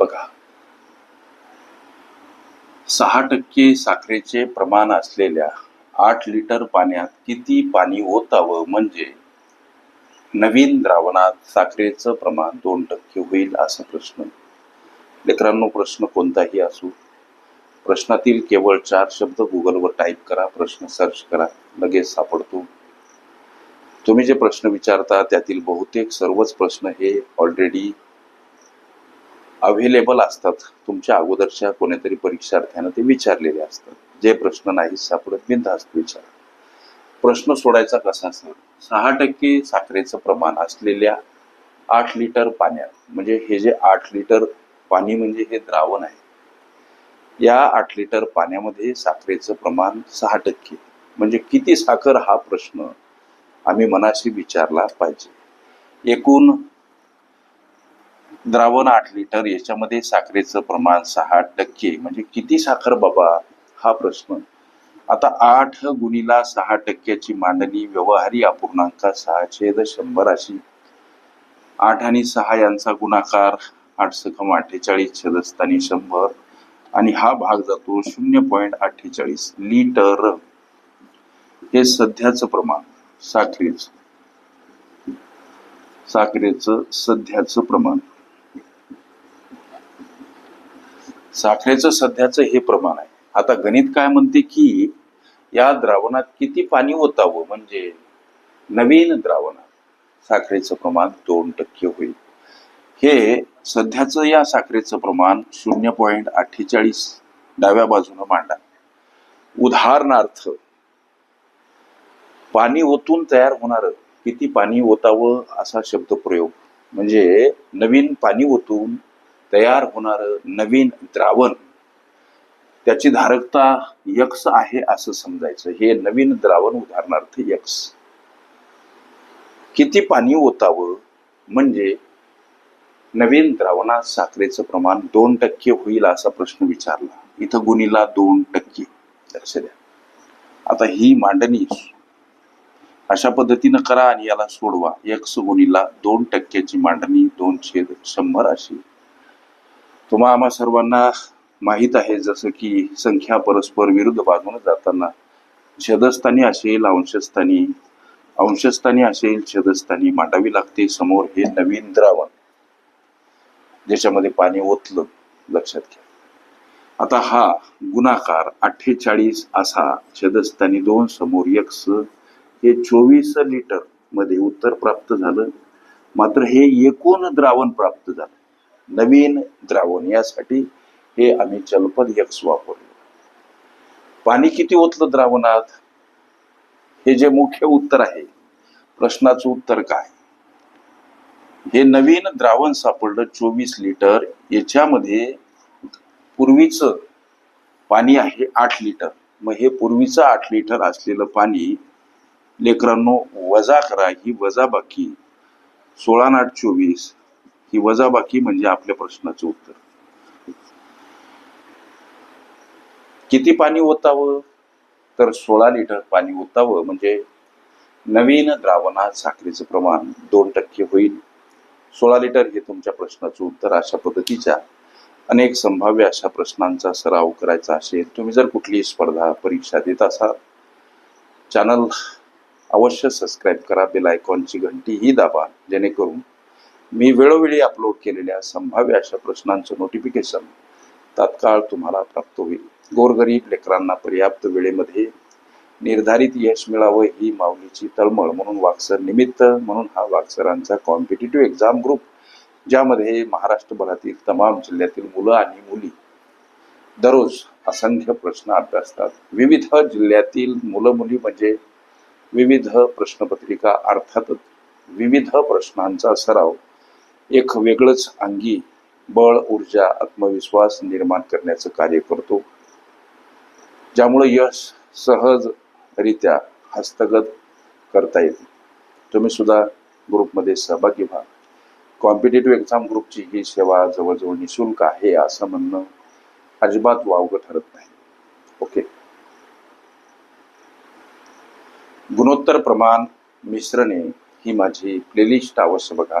बघा. सहा टक्के साखरेचे प्रमाण असलेल्या आठ लिटर पाण्यात किती पाणी ओतावं म्हणजे नवीन द्रावणात साखरेचं प्रमाण दोन टक्के होईल असा प्रश्न. लेकरांनो प्रश्न कोणताही असू प्रश्नातील केवळ चार शब्द गुगलवर टाईप करा प्रश्न सर्च करा लगेच सापडतो. तुम्ही जे प्रश्न विचारता त्यातील बहुतेक सर्वच प्रश्न हे ऑलरेडी अव्हेलेबल असतात. तुमच्या अगोदरच्या कोणीतरी परीक्षार्थ्यानं ते विचारलेले असतात. जे प्रश्न नाही सापडत बिनधास्त विचार. प्रश्न सोडायचा कसा सर सहा टक्के साखरेचं प्रमाण असलेल्या आठ लिटर पाण्यात म्हणजे हे जे आठ लिटर पाणी म्हणजे हे द्रावण आहे या आठ लिटर पाण्यामध्ये साखरेचं प्रमाण सहा टक्के. म्हणजे किती साखर हा प्रश्न आम्ही मनाशी विचारला पाहिजे. एकूण द्रावण आठ लिटर याच्यामध्ये साखरेचं प्रमाण सहा टक्के. म्हणजे किती साखर बाबा? हा प्रश्न. आता आठ गुणीला सहा टक्क्याची मांडणी व्यवहारी अपूर्णांक सहा छेद शंभर अशी. आठ आणि सहा यांचा गुणाकार आठ सखम अठ्ठेचाळीस छेदस्थानी शंभर. आणि हा भाग जातो शून्य पॉईंट अठ्ठेचाळीस लिटर. हे सध्याचं प्रमाण साखरेचं. साखरेचं सध्याचं प्रमाण. साखरेचं सध्याचं हे प्रमाण आहे. आता गणित काय म्हणते की या द्रावणात किती पाणी ओतावं? म्हणजे नवीन द्रावणात साखरेचं प्रमाण दोन टक्के होईल. हे सध्याचं या साखरेचं प्रमाण शून्य पॉईंट अठ्ठेचाळीस डाव्या बाजूनं मांडा. उदाहरणार्थ पाणी ओतून तयार होणार किती पाणी ओतावं असा शब्द प्रयोग म्हणजे नवीन पाणी ओतून तयार होणार नवीन द्रावण. त्याची धारकता यक्ष आहे असं समजायचं. हे नवीन द्रावण उदाहरणार्थ यक्ष. किती पाणी ओतावं? म्हणजे नवीन द्रावणात साखरेचं प्रमाण दोन टक्के होईल असा प्रश्न विचारला. इथं गुणीला दोन टक्के. लक्ष द्या. आता ही मांडणी. अशा पद्धतीनं करा आणि याला सोडवा. यक्ष गुणीला दोन टक्क्याची मांडणी दोन छेद शंभर अशी. तुम्हा आम्हा सर्वांना माहीत आहे जसं की संख्या परस्पर विरुद्ध बाजूने जाताना छदस्थानी असेल अंशस्थानी अंशस्थानी असेल छदस्थानी मांडावी लागते. समोर हे नवीन द्रावण. ज्याच्यामध्ये पाणी ओतलं. लक्षात घ्या. आता हा गुणाकार अठ्ठेचाळीस असा छदस्थानी दोन समोर यक्स हे चोवीस लिटरमध्ये उत्तर प्राप्त झालं. मात्र हे एकूण द्रावण प्राप्त झालं. नवीन द्रावण यासाठी हे आम्ही चलपद यक्स वापरलो. पाणी किती ओतलं द्रावणात? हे जे मुख्य उत्तर आहे प्रश्नाचं उत्तर काय? हे नवीन द्रावण सापडलं चोवीस लिटर याच्यामध्ये पूर्वीचं पाणी आहे आठ लिटर. मग हे पूर्वीचं आठ लिटर असलेलं पाणी लेकरांनो वजा करा ही वजाबाकी सोळा नाट चोवीस. ही वजाबाकी म्हणजे आपल्या प्रश्नाचं उत्तर. किती पाणी ओतावं? तर सोळा लिटर पाणी ओतावं म्हणजे नवीन द्रावणात साखरेचं प्रमाण दोन टक्के होईल. सोळा लिटर हे तुमच्या प्रश्नाचं उत्तर अशा पद्धतीच्या अनेक संभाव्य अशा प्रश्नांचा सराव करायचा असेल. तुम्ही जर कुठलीही स्पर्धा परीक्षा देत असाल चॅनल अवश्य सबस्क्राईब करा बेल आयकॉनची घंटी ही दाबा जेणेकरून मी वेळोवेळी अपलोड केलेल्या संभाव्य अशा प्रश्नांचं नोटिफिकेशन तात्काळ तुम्हाला प्राप्त होईल. गोरगरीब लेकरांना पर्याप्त वेळेमध्ये निर्धारित यश मिळावं ही माऊलीची तळमळ म्हणून वाक्सर निमित्त म्हणून हा वाक्सरांचा कॉम्पिटेटिव्ह एक्झाम ग्रुप ज्यामध्ये महाराष्ट्रभरातील तमाम जिल्ह्यातील मुलं आणि मुली दररोज असंख्य प्रश्न अभ्यासतात. विविध जिल्ह्यातील मुलं मुली म्हणजे विविध प्रश्नपत्रिका अर्थातच विविध प्रश्नांचा सराव एक वेगळंच अंगी बळ ऊर्जा आत्मविश्वास निर्माण करण्याचं कार्य करतो. ज्यामुळे यश सहजरित्या हस्तगत करता येते. तुम्ही सुद्धा ग्रुपमध्ये सहभागी व्हा. कॉम्पिटेटिव्ह एक्झाम ग्रुपची ही सेवा जवळजवळ निशुल्क आहे असं म्हणणं अजिबात वावगं ठरत नाही. ओके? गुणोत्तर प्रमाण मिश्रणे ही माझी प्लेलिस्ट अवश्य बघा.